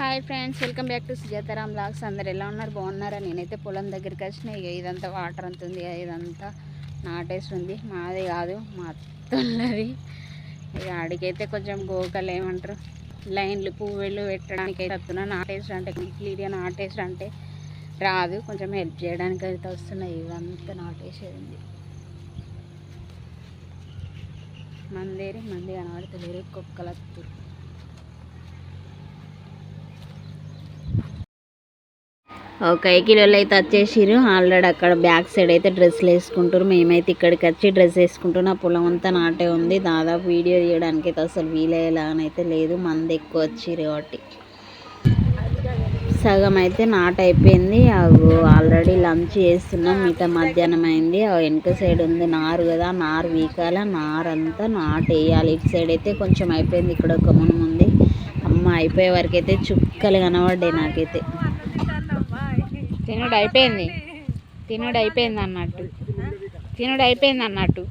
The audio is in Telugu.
Hi friends welcome back to Sujataram blogs అందరు ఎలా ఉన్నారు? బాగున్నారా? నేనైతే పొలం దగ్గరికి వచ్చిన ఇక ఇదంతా వాటర్ అంత ఉంది ఇక ఇదంతా నాటేసి ఉంది మాది కాదు మా అత్తన్నది ఇక ఆడికైతే కొంచెం గోకలు ఏమంటారు? లైన్లు పువ్వులు పెట్టడానికి అయితే వస్తున్నా. నాటేసి అంటే క్లియర్గా నాటేసి అంటే రాదు. కొంచెం హెల్ప్ చేయడానికి అయితే వస్తున్నాయి ఇవంతా నాటేసేది. మందేరి మంది కనబడతలేరు. కుక్కలు వస్తారు ఒక కిలోలు అయితే వచ్చేసిరు ఆల్రెడీ అక్కడ బ్యాక్ సైడ్ అయితే డ్రెస్సులు వేసుకుంటారు మేమైతే ఇక్కడికి వచ్చి డ్రెస్ వేసుకుంటున్నా. పొలం అంతా నాటే ఉంది. దాదాపు వీడియో తీయడానికి అయితే అసలు వీలయ్యేలాగనైతే లేదు. మంది ఎక్కువ వచ్చిరు కాబట్టి. సగం అయితే నాట అయిపోయింది. అవి ఆల్రెడీ లంచ్ చేస్తున్నాం. మిగతా మధ్యాహ్నం అయింది. ఆ వెనక సైడ్ ఉంది నారు కదా. నారు వీకాల. నారు అంతా నాటు వేయాలి ఇటు సైడ్ అయితే కొంచెం అయిపోయింది. ఇక్కడ ఒక మునుము ఉంది అమ్మ అయిపోయే వరకు అయితే చుక్కలు కనబడ్డాయి నాకైతే. తినుడు అయిపోయింది తినుడు అయిపోయింది అన్నట్టు తినుడు అయిపోయింది అన్నట్టు